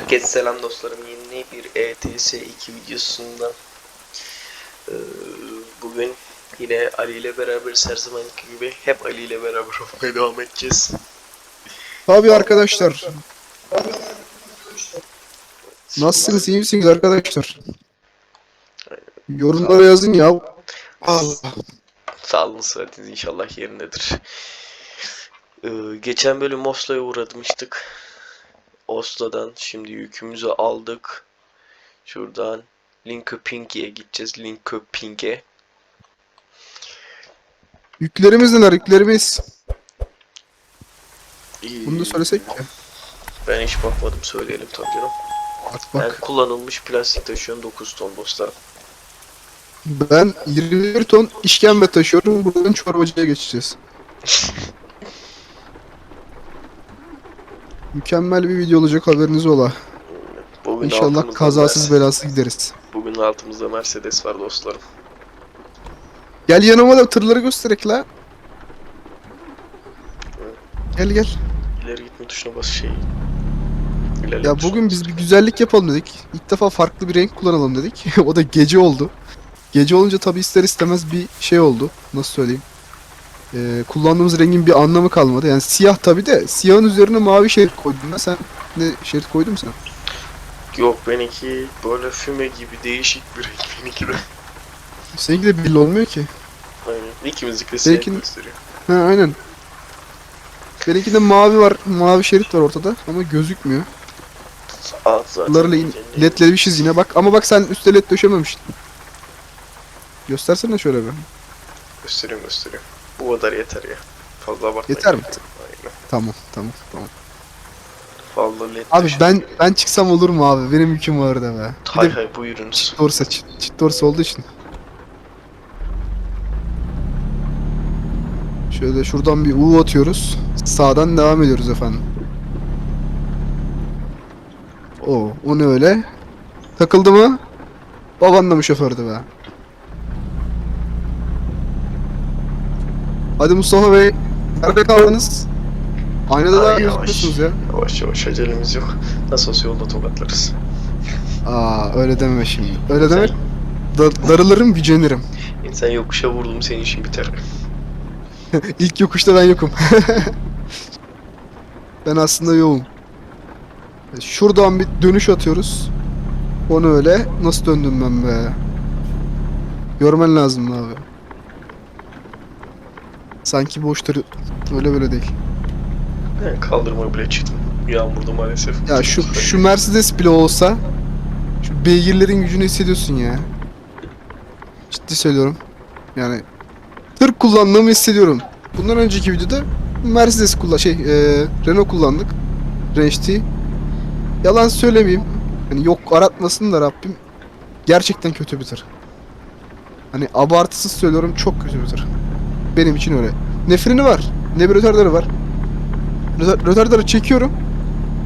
Herkese selam dostlarım. Yeni bir ETS 2 videosunda eee, bugün yine Ali ile beraber her zamanki gibi hep Ali ile beraber olmaya devam edeceğiz. Tabii arkadaşlar. Nasılsınız? iyi misiniz arkadaşlar? Yorumlara yazın ya. Allah. Sağlığınız sıhhatiniz inşallah yerindedir. Eee, geçen bölüm Oslo'ya uğramıştık. Oslo'dan şimdi yükümüzü aldık. Şuradan Linköping'e gideceğiz. Linköping'e. Yüklerimiz neler? Yüklerimiz. Eee, Bunu da söylesek ya. Ben hiç bakmadım söyleyelim tabii canım. Bak Ben bak. kullanılmış plastik taşıyorum 9 ton dostlarım. Ben 21 ton işkembe taşıyorum. Buradan çorbacıya geçeceğiz. Mükemmel bir video olacak haberiniz ola. Bugün İnşallah altımızda kazasız Mer- belasız gideriz. Bugün altımızda Mercedes var dostlarım. Gel yanıma da tırları gösterek la. Gel gel. İleri gitme tuşuna bas şey. İlerleme Ya tuşuna bugün biz bir güzellik yapalım dedik. İlk defa farklı bir renk kullanalım dedik. o da gece oldu. Gece olunca tabi ister istemez bir şey oldu. Nasıl söyleyeyim? Ee, kullandığımız rengin bir anlamı kalmadı. Yani siyah tabi de siyahın üzerine mavi şerit koydum ben. Sen ne şerit koydun mu sen? Yok benimki böyle füme gibi değişik bir renk benimki de. Seninki de belli olmuyor ki. Aynen. İkimizinki de siyah Belki- gösteriyor. Ha aynen. Benimkinde mavi var. Mavi şerit var ortada ama gözükmüyor. Alt zaten. Bunlarla in- ledlemişiz yine bak. Ama bak sen üstte led döşememiştin. Göstersene şöyle bir. Gösteriyorum gösteriyorum. Bu kadar yeter ya. Fazla abartmayın. Yeter mi? Aynen. Tamam tamam tamam. Fazla led Abi döşemeyin. ben ben çıksam olur mu abi? Benim yüküm var da be. Hay de hay buyurunuz. dorsa, çift, çift dorsa olduğu için. Şöyle şuradan bir U atıyoruz. Sağdan devam ediyoruz efendim. O, o ne öyle? Takıldı mı? Baban da mı şofördü be? Hadi Mustafa Bey. Nerede kaldınız? Aynada da Ay, yavaş. gözüküyorsunuz ya. Yavaş yavaş acelemiz yok. Nasıl olsa yolda tokatlarız. Aa öyle deme şimdi. Öyle demek da- darılırım gücenirim. İnsan yokuşa vurdum senin işin biter. İlk yokuşta ben yokum. ben aslında yoğum. Şuradan bir dönüş atıyoruz. Onu öyle. Nasıl döndüm ben be? Görmen lazım abi. Sanki boştur. Öyle böyle değil. Ben kaldırma bile çıktım. Yağmurda maalesef. Ya şu şu Mercedes bile olsa şu beygirlerin gücünü hissediyorsun ya. Ciddi söylüyorum. Yani tır kullandığımı hissediyorum. Bundan önceki videoda Mercedes kullan şey e, Renault kullandık. Range. Yalan söylemeyeyim. Hani yok aratmasın da Rabbim. Gerçekten kötü bir tır. Hani abartısız söylüyorum çok kötü bir tır. Benim için öyle. Ne freni var, ne bir rötardarı var. Rötar- Rötardarı çekiyorum.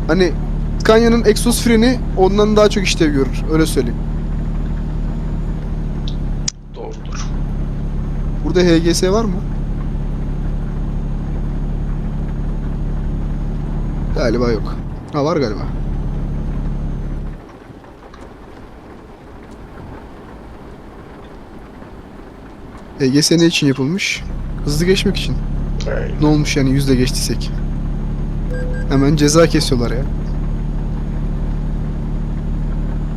Hani Scania'nın egzoz freni ondan daha çok işlev görür. Öyle söyleyeyim. Doğrudur. Burada HGS var mı? Galiba yok. Ha var galiba. HGS ne için yapılmış? Hızlı geçmek için. Ne olmuş yani yüzde geçtiysek? Hemen ceza kesiyorlar ya.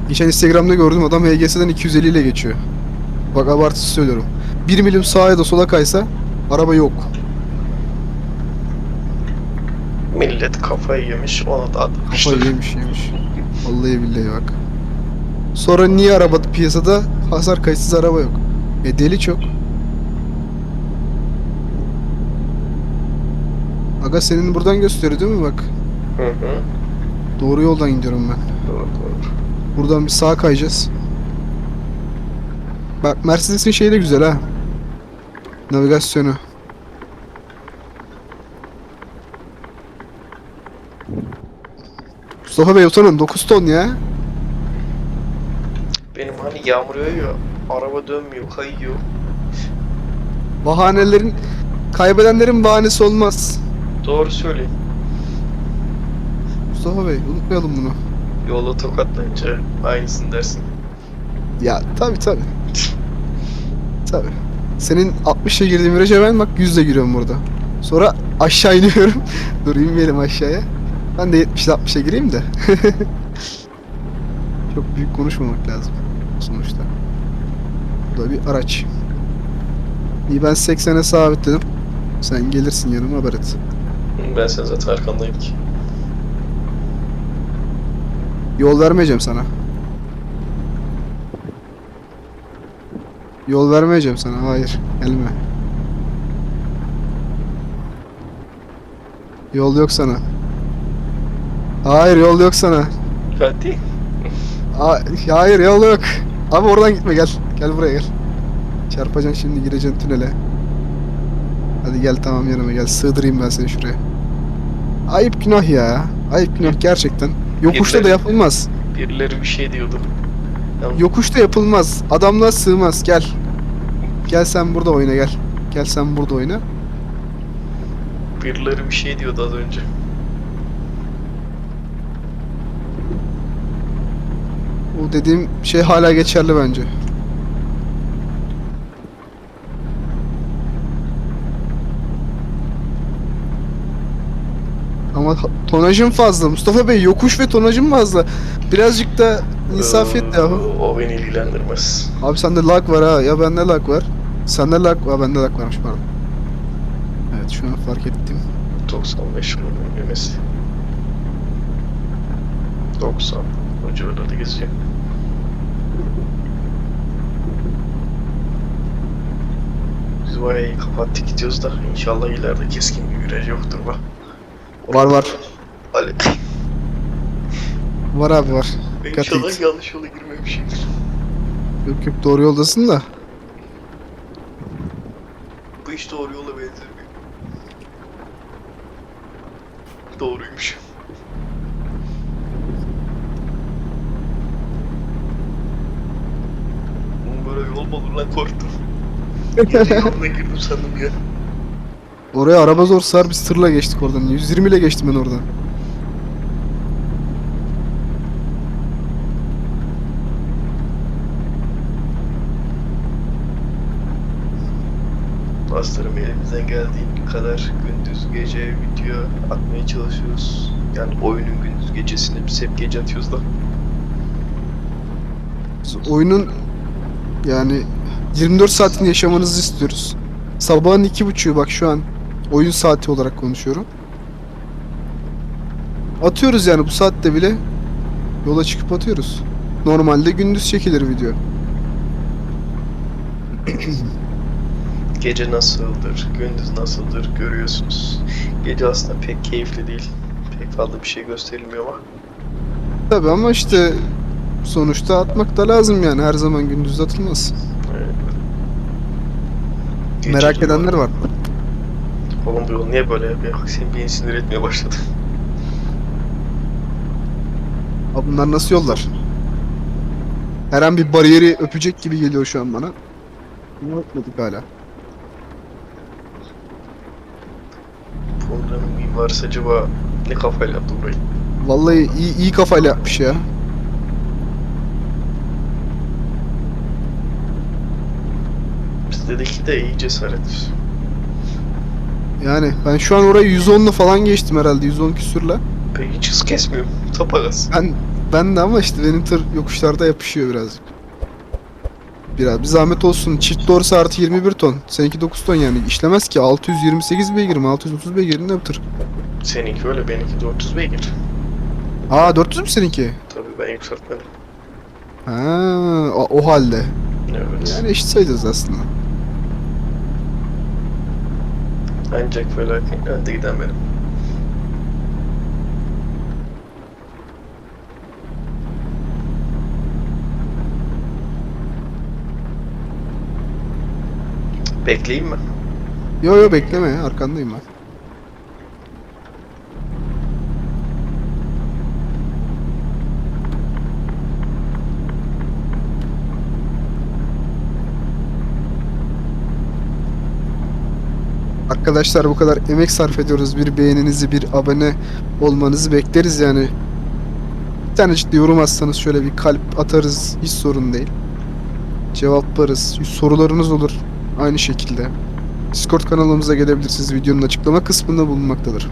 Geçen Instagram'da gördüm adam HGS'den 250 ile geçiyor. Bak abartısı söylüyorum. 1 milim sağa ya da sola kaysa araba yok. Millet kafayı yemiş ona da atmıştır. Kafayı yemiş yemiş. Vallahi billahi bak. Sonra niye araba piyasada hasar kayıtsız araba yok? E deli çok. Aga senin buradan gösteriyor değil mi bak? Hı hı. Doğru yoldan gidiyorum ben. Doğru doğru. Buradan bir sağa kayacağız. Bak Mercedes'in şeyi de güzel ha. Navigasyonu. Mustafa Bey utanın 9 ton ya. Benim hani yağmur yağıyor. Araba dönmüyor, kayıyor. Bahanelerin kaybedenlerin bahanesi olmaz. Doğru söyleyeyim. Mustafa Bey unutmayalım bunu. Yolda tokatlayınca aynısını dersin. Ya tabi tabi. Tabi. Senin 60'a girdiğin viraja ben bak 100'le giriyorum burada. Sonra aşağı iniyorum. Dur inmeyelim aşağıya. Ben de 70'le 60'a gireyim de. Çok büyük konuşmamak lazım sonuçta. Bu da bir araç. İyi ben 80'e sabitledim. Sen gelirsin yanıma haber et. Ben sen zaten arkandayım ki. Yol vermeyeceğim sana. Yol vermeyeceğim sana. Hayır. Gelme. Yol yok sana. Hayır yol yok sana. Hadi. Ha- Hayır yol yok. Abi oradan gitme gel. Gel buraya gel. Çarpacaksın şimdi gireceksin tünele. Hadi gel tamam yanıma gel. Sığdırayım ben seni şuraya. Ayıp günah ya. Ayıp günah gerçekten. Yokuşta da yapılmaz. Birileri bir şey diyordu. Yalnız Yokuşta yapılmaz. Adamlar sığmaz. Gel. Gel sen burada oyna gel. Gel sen burada oyna. birileri bir şey diyordu az önce. O dediğim şey hala geçerli bence. Ama tonajın fazla. Mustafa Bey yokuş ve tonajın fazla. Birazcık da insafiyet Ee, yahu. O beni ilgilendirmez. Abi sende lag var ha. Ya bende lag var. Sende lag var. Bende lag varmış pardon. Evet şu an fark ettim. 95 millimesi. 90. O civarlarda geziyor. Biz bayağı iyi kapattık gidiyoruz da inşallah ileride keskin bir viraj yoktur bak. Var var. Ali. Var abi var. Dikkat İnşallah et. yanlış yola girmemişimdir. Yok yok doğru yoldasın da. Bu iş doğru yola benzemiyor. Doğruymuş. Oğlum böyle yol mu olur lan korktum. Yoluna girdim sandım ya. Oraya araba zor sar biz tırla geçtik oradan. 120 ile geçtim ben oradan. Dostlarım elimizden geldiği kadar gündüz gece video atmaya çalışıyoruz. Yani oyunun gündüz gecesini biz hep gece atıyoruz da. Oyunun yani 24 saatini yaşamanızı istiyoruz. Sabahın iki buçuğu bak şu an oyun saati olarak konuşuyorum. Atıyoruz yani bu saatte bile yola çıkıp atıyoruz. Normalde gündüz çekilir video. Gece nasıldır, gündüz nasıldır görüyorsunuz. Gece aslında pek keyifli değil. Pek fazla bir şey gösterilmiyor ama. Tabi ama işte sonuçta atmak da lazım yani her zaman gündüz atılmaz. Evet. Merak de- edenler var. Oğlum bu yol niye böyle yapıyor? Seni beni sinir etmeye başladı. Abi bunlar nasıl yollar? Her an bir bariyeri öpecek gibi geliyor şu an bana. Bunu öpmedik hala. Programın mimarisi acaba ne kafayla yaptı burayı? Vallahi iyi, iyi kafayla yapmış ya. Bizdeki de iyi cesaret. Yani ben şu an orayı 110'la falan geçtim herhalde 110 küsürle. Ben hiç hız kesmiyorum. Tapagaz. Ben ben de ama işte benim tır yokuşlarda yapışıyor birazcık. Biraz bir zahmet olsun. Çift doğrusu artı 21 ton. Seninki 9 ton yani. işlemez ki 628 beygir mi? 630 beygir ne tır? Seninki öyle, benimki 400 beygir. Aa 400 mü seninki? Tabii ben yükseltmedim. Ha o, o halde. Evet. Yani eşit sayılırız aslında. Ancak felaket önde giden benim. Bekleyeyim mi? Yo yo bekleme ya arkandayım ben. Arkadaşlar bu kadar emek sarf ediyoruz. Bir beğeninizi, bir abone olmanızı bekleriz yani. tanecik de yorum atsanız şöyle bir kalp atarız. Hiç sorun değil. Cevaplarız. Sorularınız olur. Aynı şekilde. Discord kanalımıza gelebilirsiniz. Videonun açıklama kısmında bulunmaktadır.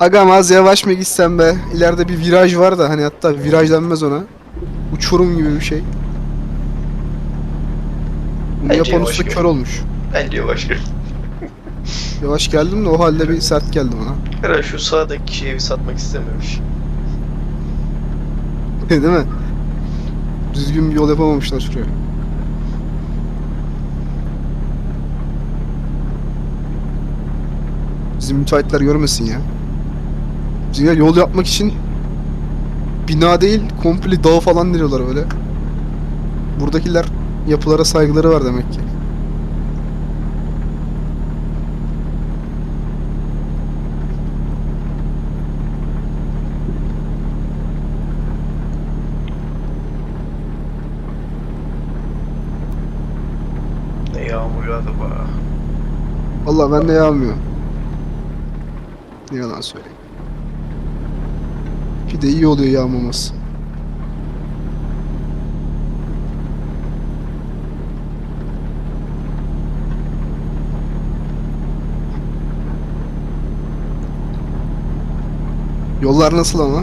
Agam az yavaş mı gitsem be? İleride bir viraj var da hani hatta viraj denmez ona. Uçurum gibi bir şey. Bunu Bence yavaş gel. kör olmuş. Bence yavaş gel. Yavaş geldim de o halde bir sert geldim ona. Herhalde şu sağdaki şeyi satmak istememiş. Değil mi? Düzgün bir yol yapamamışlar şuraya. Bizim müteahhitler görmesin ya. Bizimkiler yol yapmak için bina değil komple dağ falan diriyorlar böyle. Buradakiler yapılara saygıları var demek ki. Ne yağmur yağdı be. Vallahi ben de yağmıyor. Ne yalan söyleyeyim. Bir de iyi oluyor yağmaması. Yollar nasıl ama?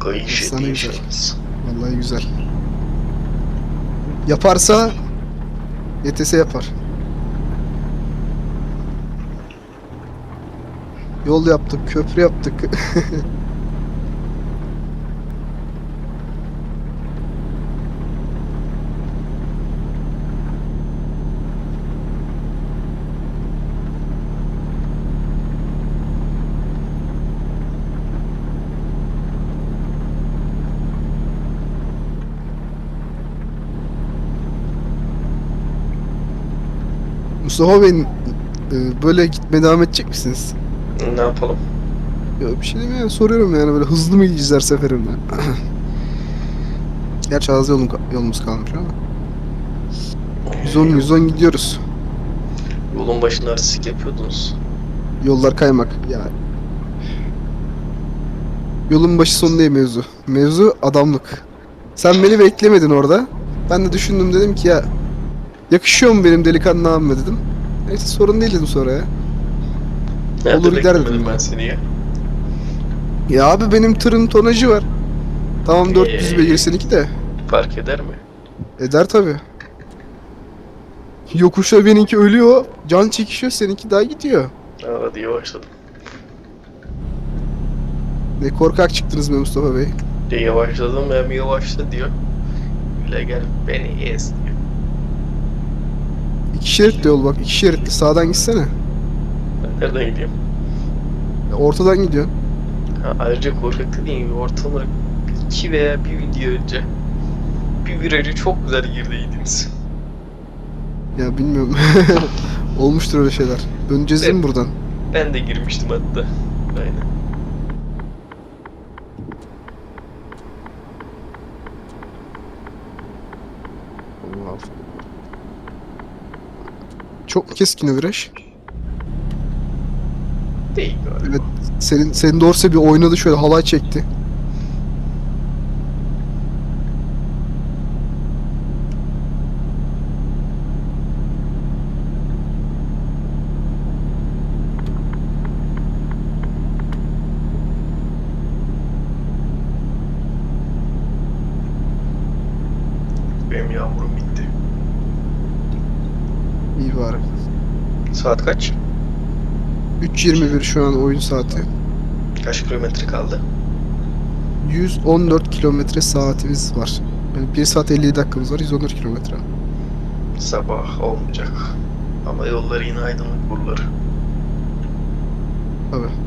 Kayışı Efsane değişiriz. Vallahi güzel. Yaparsa YTS yapar. Yol yaptık, köprü yaptık. Mustafa Bey, böyle gitmeye devam edecek misiniz? Ne yapalım? Ya bir şey demiyorum soruyorum yani böyle hızlı mı gideceğiz her seferinde? Gerçi az yolum, yolumuz kalmış ama. 110 110 gidiyoruz. Yolun başında artistik yapıyordunuz. Yollar kaymak. Ya. Yolun başı sonu değil mevzu. Mevzu adamlık. Sen beni beklemedin orada. Ben de düşündüm dedim ki ya yakışıyor mu benim delikanlı abime dedim. Neyse sorun değil dedim sonra ya. Nerede Olur gider dedim ben ya. seni ya. Ya abi benim tırın tonajı var. Tamam 400 Ee. beygir seninki de. Fark eder mi? Eder tabi. Yokuşta benimki ölüyor. Can çekişiyor seninki daha gidiyor. Aa, hadi yavaşladım. Ne korkak çıktınız be Mustafa Bey. De yavaşladım hem yavaşla diyor. Öyle gel beni ez. İki şeritli yol bak. iki şeritli. Sağdan gitsene. Ben nereden gideyim? Ya Ortadan gidiyorsun. Ha, ayrıca korkak dediğim gibi ortalama iki veya bir video önce bir virajı çok güzel girdiydiniz. Ya bilmiyorum. Olmuştur öyle şeyler. Döneceğiz değil mi buradan? Ben de girmiştim hatta. Aynen. Allah. Çok mu keskin o viraj? Değil galiba. Evet. Senin senin doğrusu bir oynadı şöyle halay çekti. Benim yağmurum bitti. İyi bari. Saat kaç? 3.21 şu an oyun saati. Kaç kilometre kaldı? 114 kilometre saatimiz var. Yani 1 saat 50 dakikamız var. 114 kilometre. Sabah olmayacak. Ama yolları yine aydınlık buraları. Tabii.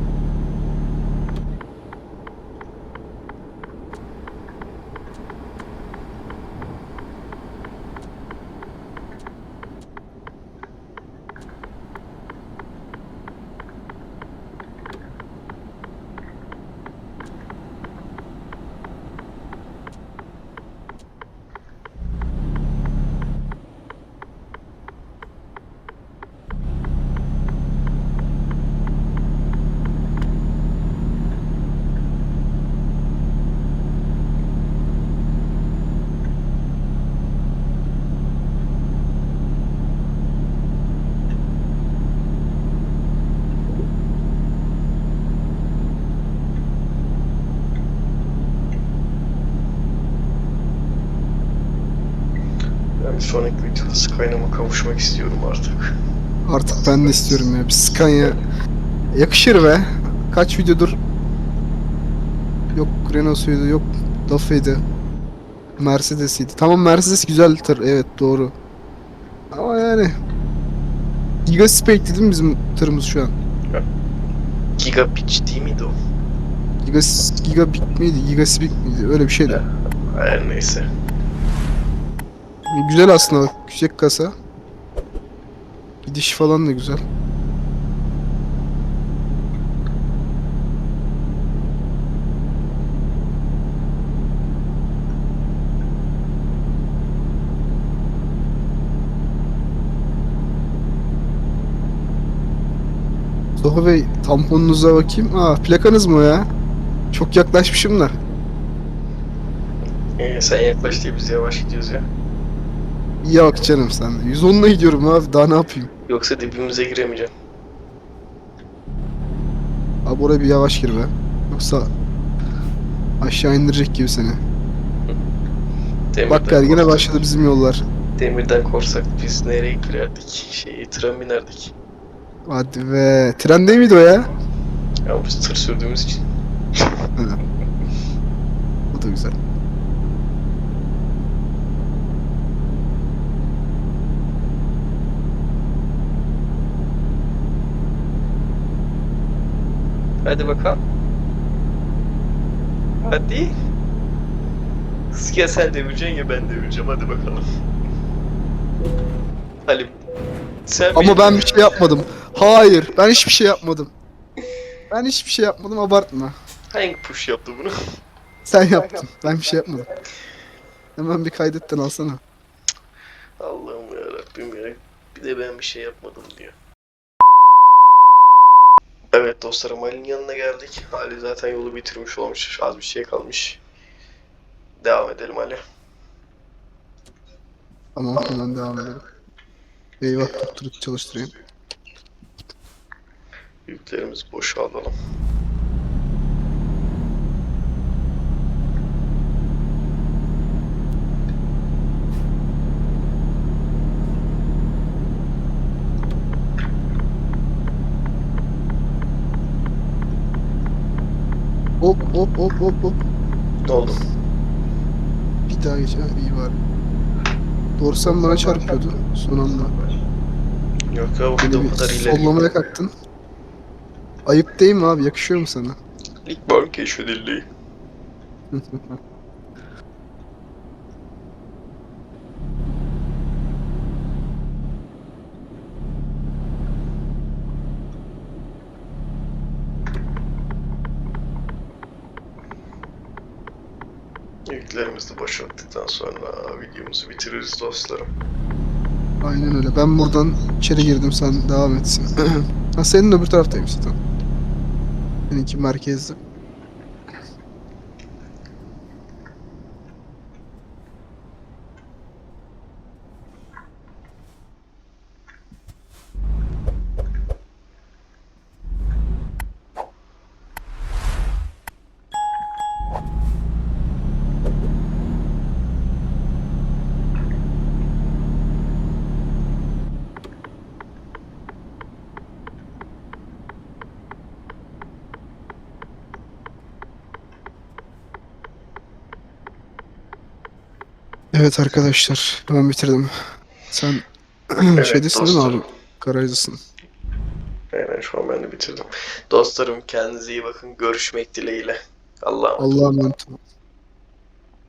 Bir sonraki videoda Skyline'a kavuşmak istiyorum artık. Artık ben de istiyorum ya. Bir Scania yakışır be. Kaç videodur yok Renault'suydu yok Lafaydı. Mercedes'iydi. Tamam Mercedes güzel tır evet doğru. Ama yani Gigaspec değil mi bizim tırımız şu an? Giga Pitch değil miydi o? Gigas Gigabic miydi? Gigaspic miydi? Öyle bir şeydi. Her neyse. Güzel aslında. Küçük kasa. Gidiş falan da güzel. Soha Bey tamponunuza bakayım. Aa plakanız mı ya? Çok yaklaşmışım da. Ee, sen yaklaş diye biz yavaş gidiyoruz ya. Yok canım sen de. 110'la gidiyorum abi daha ne yapayım? Yoksa dibimize giremeyeceğim. Abi oraya bir yavaş gir be. Yoksa aşağı indirecek gibi seni. Demirden Bak gel yine başladı bizim yollar. Demirden korksak biz nereye girerdik? Şeyi tren binerdik. Hadi be. Tren değil miydi o ya? Ama biz tır sürdüğümüz için. O da güzel. Hadi bakalım. Hadi. Ya sen devireceksin ya ben devireceğim. Hadi bakalım. Halim. Sen Ama ben bir şey yapmadım. Hayır, ben hiçbir şey yapmadım. Ben hiçbir şey yapmadım, abartma. Hangi push yaptı bunu? Sen yaptın. Ben bir şey yapmadım. Hemen bir kaydetten alsana. Allah'ım ya Rabbim ya. Bir de ben bir şey yapmadım diyor. Evet dostlarım Ali'nin yanına geldik. Ali zaten yolu bitirmiş olmuş. Az bir şey kalmış. Devam edelim Ali. Tamam, hemen devam edelim. Eyvah, tutturup çalıştırayım. Yüklerimizi boşa alalım. Hop hop hop hop hop. Ne oldu? Bir daha geç. Ha, iyi var. Dorsan bana çarpıyordu son anda. Yok ya bu o bir kadar ileri. sollamaya kalktın. Ayıp değil mi abi? Yakışıyor mu sana? İlk bank keşfedildi. Yüklerimizi de boşalttıktan sonra videomuzu bitiririz dostlarım. Aynen öyle. Ben buradan içeri girdim sen devam etsin. ha senin öbür taraftaymış zaten. Seninki merkezde. Evet arkadaşlar ben bitirdim. Sen şeydesin değil mi abi? Garajdasın. Aynen şu an ben de bitirdim. Dostlarım kendinize iyi bakın. Görüşmek dileğiyle. Allah'a emanet olun.